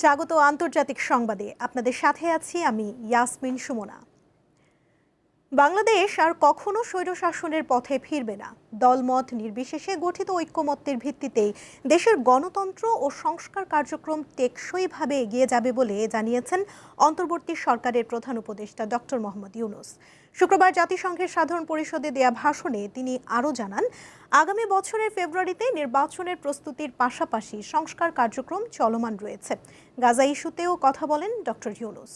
স্বাগত আন্তর্জাতিক সংবাদে। আপনাদের সাথে আছি আমি ইয়াসমিন সুমনা। বাংলাদেশ আর কখনো স্বৈরশাসনের পথে ফিরবে না। দলমত নির্বিশেষে গঠিত ঐক্যমত্যের ভিত্তিতেই দেশের গণতন্ত্র ও সংস্কার কার্যক্রম টেকসইভাবে এগিয়ে যাবে বলে জানিয়েছেন অন্তর্বর্তী সরকারের প্রধান উপদেষ্টা ডক্টর মোহাম্মদ ইউনুস। শুক্রবার জাতিসংঘের সাধারণ পরিষদে দেয়া ভাষণে তিনি আরও জানান, আগামী বছরের ফেব্রুয়ারিতে নির্বাচনের প্রস্তুতির পাশাপাশি সংস্কার কার্যক্রম চলমান রয়েছে। গাজা ইস্যুতেও কথা বলেন ডক্টর ইউনুস।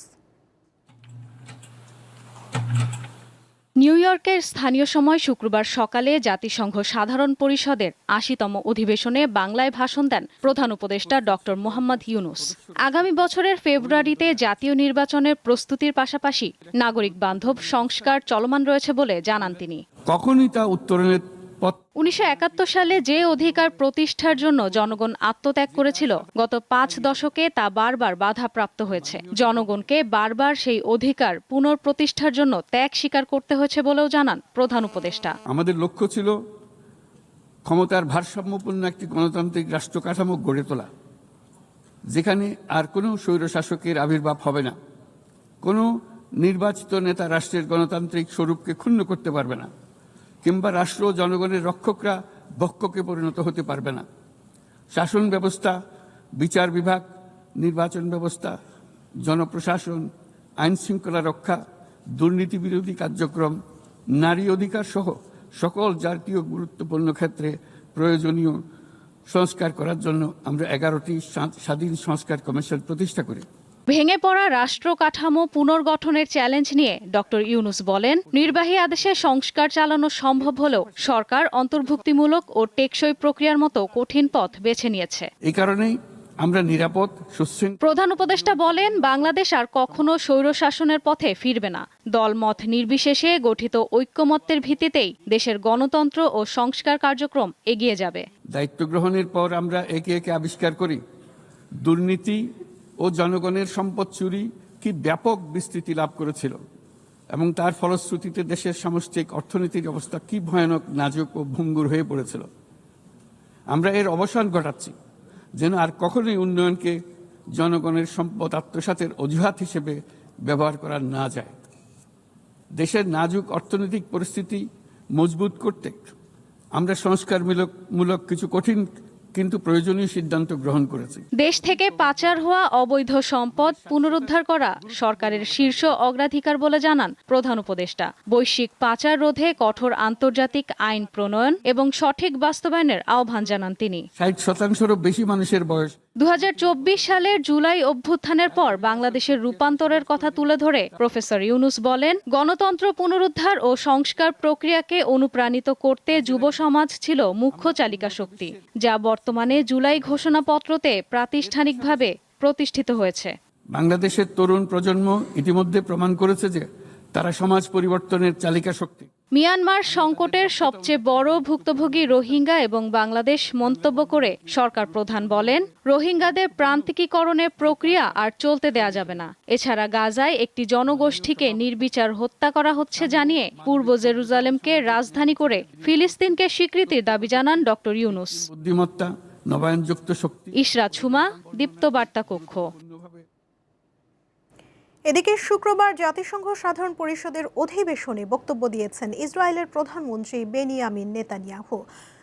নিউ ইয়র্কের স্থানীয় সময় শুক্রবার সকালে জাতিসংঘ সাধারণ পরিষদের আশিতম অধিবেশনে বাংলায় ভাষণ দেন প্রধান উপদেষ্টা ডক্টর মোহাম্মদ ইউনুস। আগামী বছরের ফেব্রুয়ারিতে জাতীয় নির্বাচনের প্রস্তুতির পাশাপাশি নাগরিক বান্ধব সংস্কার চলমান রয়েছে বলে জানান তিনি। কখনই তা উত্তরণের উনিশশো একাত্তর সালে যে অধিকার প্রতিষ্ঠার জন্য জনগণ আত্মত্যাগ করেছিল গত পাঁচ দশকে তা বারবার বাধাপ্রাপ্ত হয়েছে। জনগণকে বারবার সেই অধিকার পুনঃপ্রতিষ্ঠার জন্য ত্যাগ স্বীকার করতে হয়েছে বলেও জানান প্রধান উপদেষ্টা। আমাদের লক্ষ্য ছিল ক্ষমতার ভারসাম্যপূর্ণ একটি গণতান্ত্রিক রাষ্ট্র কাঠামো গড়ে তোলা যেখানে আর কোনো স্বৈরশাসকের আবির্ভাব হবে না। কোনো নির্বাচিত নেতা রাষ্ট্রের গণতান্ত্রিক স্বরূপকে ক্ষুণ্ণ করতে পারবে না। কিংবা রাষ্ট্র জনগণের রক্ষকরা বক্ষকে পরিণত হতে পারবে না। শাসন ব্যবস্থা, বিচার বিভাগ, নির্বাচন ব্যবস্থা, জনপ্রশাসন, আইন শৃঙ্খলা রক্ষা, দুর্নীতি বিরোধী কার্যক্রম, নারী অধিকার সহ সকল জাতীয় গুরুত্বপূর্ণ ক্ষেত্রে প্রয়োজনীয় সংস্কার করার জন্য আমরা এগারোটি স্বাধীন সংস্কার কমিশন প্রতিষ্ঠা করি। ভেঙে পড়া রাষ্ট্র কাঠামো পুনর্গঠনের চ্যালেঞ্জ নিয়ে ডক্টর ইউনুস বলেন নির্বাহী আদেশে সংস্কার চালানো সম্ভব হলেও সরকার অন্তর্ভুক্তিমূলক ও টেকসই প্রক্রিয়ার মতো কঠিন পথ বেছে নিয়েছে। এই কারণেই আমরা নিরাপদ প্রধান উপদেষ্টা বলেন বাংলাদেশ আর কখনো স্বৈরশাসনের পথে ফিরবে না। দলমত নির্বিশেষে গঠিত ঐক্যমত্যের ভিত্তিতেই দেশের গণতন্ত্র ও সংস্কার কার্যক্রম এগিয়ে যাবে। দায়িত্ব গ্রহণের পর আমরা একে একে আবিষ্কার করি। দুর্নীতি ও জনগণের সম্পদ চুরি কি ব্যাপক বিস্তৃতি লাভ করেছিল? এবং তার ফলশ্রুতিতে দেশের সামষ্টিক অর্থনীতির অবস্থা কি ভয়ানক, নাজুক ও ভঙ্গুর হয়ে পড়েছিল? আমরা এর অবসান ঘটাচ্ছি, যেন আর কখনোই উন্নয়নকে জনগণের সম্পদ আত্মসাতের অজুহাত হিসেবে ব্যবহার করা না যায়। দেশের নাজুক অর্থনৈতিক পরিস্থিতি মজবুত করতে আমরা সংস্কারমূলক, মূলক কিছু কঠিন কিন্তু প্রয়োজনীয় সিদ্ধান্ত গ্রহণ করেছে। দেশ থেকে পাচার হওয়া অবৈধ সম্পদ পুনরুদ্ধার করা সরকারের শীর্ষ অগ্রাধিকার বলে জানান প্রধান উপদেষ্টা। বৈশ্বিক পাচার রোধে কঠোর আন্তর্জাতিক আইন প্রণয়ন এবং সঠিক বাস্তবায়নের আহ্বান জানান তিনি। ষাট শতাংশেরও বেশি মানুষের বয়স দু হাজার চব্বিশ সালের জুলাই অভ্যুত্থানের পর বাংলাদেশের রূপান্তরের কথা তুলে ধরে প্রফেসর ইউনুস বলেন, গণতন্ত্র পুনরুদ্ধার ও সংস্কার প্রক্রিয়াকে অনুপ্রাণিত করতে যুব সমাজ ছিল মুখ্য চালিকা শক্তি, যা বর্তমানে জুলাই ঘোষণাপত্রতে প্রাতিষ্ঠানিকভাবে প্রতিষ্ঠিত হয়েছে। বাংলাদেশের তরুণ প্রজন্ম ইতিমধ্যে প্রমাণ করেছে যে তারা সমাজ পরিবর্তনের চালিকা শক্তি। মিয়ানমার সংকটের সবচেয়ে বড় ভুক্তভোগী রোহিঙ্গা এবং বাংলাদেশ মন্তব্য করে সরকার প্রধান বলেন রোহিঙ্গাদের প্রান্তিকীকরণের প্রক্রিয়া আর চলতে দেয়া যাবে না। এছাড়া গাজায় একটি জনগোষ্ঠীকে নির্বিচার হত্যা করা হচ্ছে জানিয়ে পূর্ব জেরুজালেমকে রাজধানী করে ফিলিস্তিনকে স্বীকৃতির দাবি জানান ডক্টর ইউনুস। বুদ্ধিমত্তা নবায়নযুক্ত শক্তি। ইশরাত ঝুমা দীপ্ত বার্তা কক্ষ এদিকে শুক্রবার জাতিসংঘ সাধারণ পরিষদের অধিবেশনে বক্তব্য দিয়েছেন ইসরায়েলের প্রধানমন্ত্রী বেনিয়ামিন নেতানিয়াহু।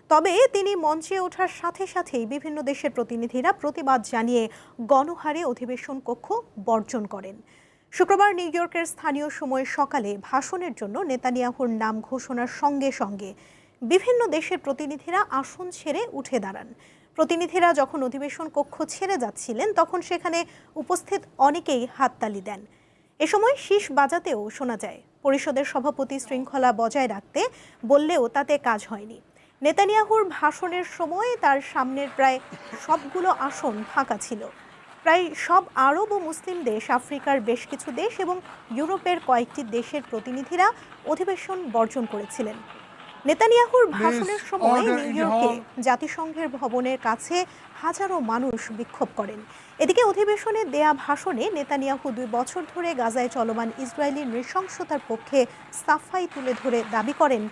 তবে তিনি মঞ্চে ওঠার সাথে সাথেই বিভিন্ন দেশের প্রতিনিধিরা প্রতিবাদ জানিয়ে গণহারে অধিবেশন কক্ষ বর্জন করেন। শুক্রবার নিউ ইয়র্কের স্থানীয় সময় সকালে ভাষণের জন্য নেতানিয়াহুর নাম ঘোষণার সঙ্গে সঙ্গে বিভিন্ন দেশের প্রতিনিধিরা আসন ছেড়ে উঠে দাঁড়ান। প্রতিনিধিরা যখন অধিবেশন কক্ষ ছেড়ে যাচ্ছিলেন, তখন সেখানে উপস্থিত অনেকেই হাততালি দেন। এ সময় শীষ বাজাতেও শোনা যায়। পরিষদের সভাপতি শৃঙ্খলা বজায় রাখতে বললেও তাতে কাজ হয়নি। নেতানিয়াহুর ভাষণের সময় তার সামনের প্রায় সবগুলো আসন ফাঁকা ছিল। প্রায় সব আরব ও মুসলিম দেশ, আফ্রিকার বেশ কিছু দেশ এবং ইউরোপের কয়েকটি দেশের প্রতিনিধিরা অধিবেশন বর্জন করেছিলেন। নেতানিয়াহুর ভাষণের সময় নিউ ইয়র্কে জাতিসংঘের ভবনের কাছে হাজারো মানুষ বিক্ষোভ করেন। এদিকে অধিবেশনে দেয়া ভাষণে নেতানিয়াহু দুই বছর ধরে গাজায় চলমান ইসরায়েলি নৃশংসতার পক্ষে সাফাই তুলে ধরে দাবি করেন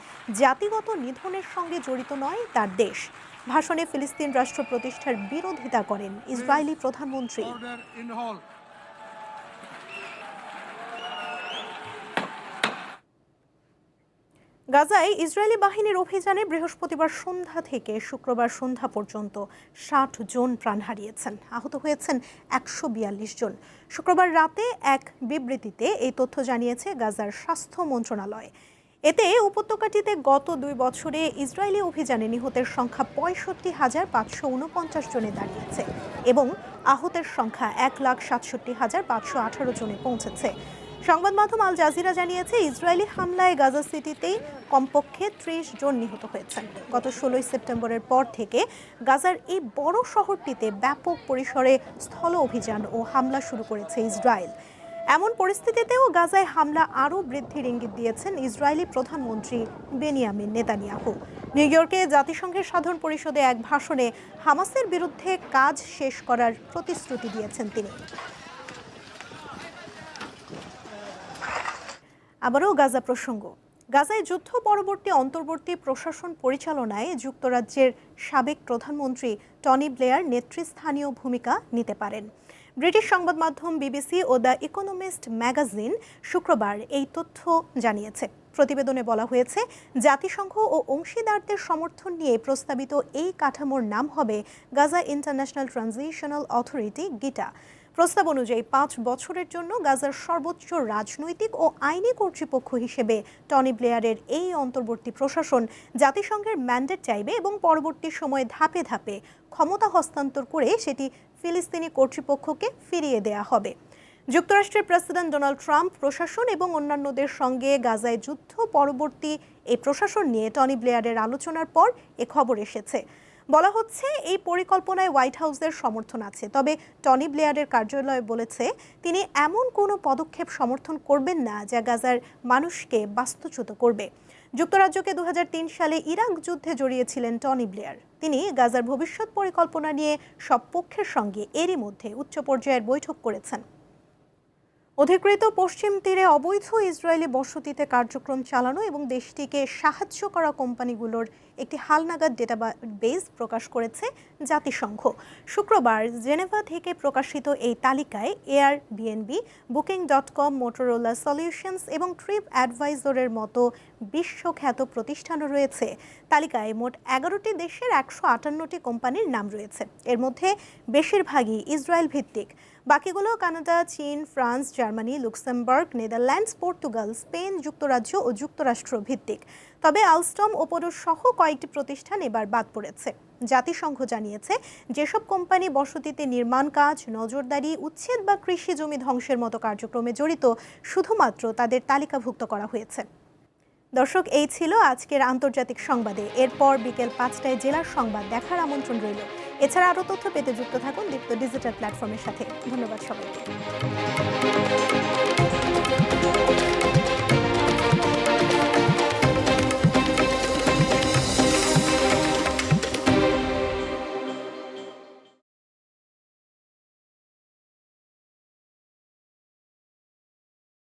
জাতিগত নিধনের সঙ্গে জড়িত নয় তার দেশ। ভাষণে ফিলিস্তিন রাষ্ট্র প্রতিষ্ঠার বিরোধিতা করেন ইসরায়েলি প্রধানমন্ত্রী। গাজায় ইসরায়েলি বাহিনীর অভিযানে বৃহস্পতিবার সন্ধ্যা থেকে শুক্রবার সন্ধ্যা পর্যন্ত ষাট জন প্রাণ হারিয়েছেন। আহত হয়েছেন একশো বিয়াল্লিশ জন। শুক্রবার রাতে এক বিবৃতিতে এই তথ্য জানিয়েছে গাজার স্বাস্থ্য মন্ত্রণালয়। এতে উপত্যকাটিতে গত দুই বছরে ইসরায়েলি অভিযানে নিহতের সংখ্যা পঁয়ষট্টি হাজার পাঁচশো উনপঞ্চাশ জনে দাঁড়িয়েছে এবং আহতের সংখ্যা এক লাখ সাতষট্টি হাজার পাঁচশো আঠারো জনে পৌঁছেছে। সংবাদ মাধ্যম আল জাজিরা জানিয়েছে, ইসরায়েলি হামলায় গাজা সিটিতেই কমপক্ষে ত্রিশ জন নিহত হয়েছেন। গত ষোলোই সেপ্টেম্বরের পর থেকে গাজার এই বড় শহরটিতে ব্যাপক পরিসরে স্থল অভিযান ও হামলা শুরু করেছে ইসরায়েল। এমন পরিস্থিতিতেও গাজায় হামলা আরও বৃদ্ধির ইঙ্গিত দিয়েছেন ইসরায়েলি প্রধানমন্ত্রী বেনিয়ামিন নেতানিয়াহু। নিউ ইয়র্কে জাতিসংঘের সাধারণ পরিষদে এক ভাষণে হামাসের বিরুদ্ধে কাজ শেষ করার প্রতিশ্রুতি দিয়েছেন তিনি। আবারও গাজা প্রসঙ্গ। গাজায় যুদ্ধ পরবর্তী অন্তর্বর্তী প্রশাসন পরিচালনায় যুক্তরাজ্যের সাবেক প্রধানমন্ত্রী টনি ব্লেয়ার নেতৃস্থানীয় ভূমিকা নিতে পারেন। ব্রিটিশ সংবাদ মাধ্যম বিবিসি ও দ্য ইকোনমিস্ট ম্যাগাজিন শুক্রবার এই তথ্য জানিয়েছে। প্রতিবেদনে বলা হয়েছে, জাতিসংঘ ও অংশীদারদের সমর্থন নিয়ে প্রস্তাবিত এই কাঠামোর নাম হবে গাজা ইন্টারন্যাশনাল ট্রানজিশনাল অথরিটি গিটা। প্রস্তাব অনুযায়ী পাঁচ বছরের জন্য গাজার সর্বোচ্চ রাজনৈতিক ও আইনি কর্তৃপক্ষ হিসেবে টনি ব্লেয়ারের এই অন্তর্বর্তী প্রশাসন জাতিসংঘের ম্যান্ডেট চাইবে এবং পরবর্তী সময়ে ধাপে ধাপে ক্ষমতা হস্তান্তর করে সেটি ফিলিস্তিনি কর্তৃপক্ষকে ফিরিয়ে দেয়া হবে। যুক্তরাষ্ট্রের প্রেসিডেন্ট ডোনাল্ড ট্রাম্প, প্রশাসন এবং অন্যান্যদের সঙ্গে গাজায় যুদ্ধ পরবর্তী এই প্রশাসন নিয়ে টনি ব্লেয়ারের আলোচনার পর এ খবর এসেছে। বলা হচ্ছে এই পরিকল্পনায় হোয়াইট হাউসের সমর্থন আছে। তবে টনি ব্লেয়ারের কার্যালয় বলেছে, তিনি এমন কোনো পদক্ষেপ সমর্থন করবেন না যা গাজার মানুষকে বাস্তুচ্যুত করবে। যুক্তরাজ্যকে দুহাজার তিন সালে ইরাক যুদ্ধে জড়িয়েছিলেন টনি ব্লেয়ার। তিনি গাজার ভবিষ্যৎ পরিকল্পনা নিয়ে সব পক্ষের সঙ্গে এরই মধ্যে উচ্চ পর্যায়ের বৈঠক করেছেন। অধিকৃত পশ্চিম তীরে অবৈধ ইসরায়েলি বসতিতে কার্যক্রম চালানো এবং দেশটিকে সাহায্য করা কোম্পানিগুলোর একটি হালনাগাদ ডেটা ডেটাবেস প্রকাশ করেছে জাতিসংঘ। শুক্রবার জেনেভা থেকে প্রকাশিত এই তালিকায় Airbnb booking dot com, Motorola solutions এবং ট্রিপ অ্যাডভাইজরের মতো বিশ্বখ্যাত প্রতিষ্ঠানও রয়েছে। তালিকায় মোট এগারোটি দেশের একশো আটান্নটি কোম্পানির নাম রয়েছে। এর মধ্যে বেশিরভাগই ইসরায়েল ভিত্তিক বাকিগুলো কানাডা, চীন, France, Germany, Luxembourg, Netherlands, Portugal, Spain, যুক্তরাজ্য ও যুক্তরাষ্ট্র ভিত্তিক তবে আলস্টম ওপরস সহ কয়েকটি প্রতিষ্ঠান এবার বাদ পড়েছে। জাতিসংঘ জানিয়েছে, যেসব কোম্পানি বসতিতে নির্মাণ কাজ, নজরদারি, উচ্ছেদ বা কৃষি জমি ধ্বংসের মতো কার্যক্রমে জড়িত, শুধুমাত্র তাদের তালিকাভুক্ত করা হয়েছে। দর্শক, এই ছিল আজকের আন্তর্জাতিক সংবাদে। এরপর বিকেল পাঁচটায় জেলার সংবাদ দেখার আমন্ত্রণ রইল। এছাড়া আরও তথ্য পেতে যুক্ত থাকুন দীপ্ত ডিজিটাল প্ল্যাটফর্মের সাথে। ধন্যবাদ সবাইকে।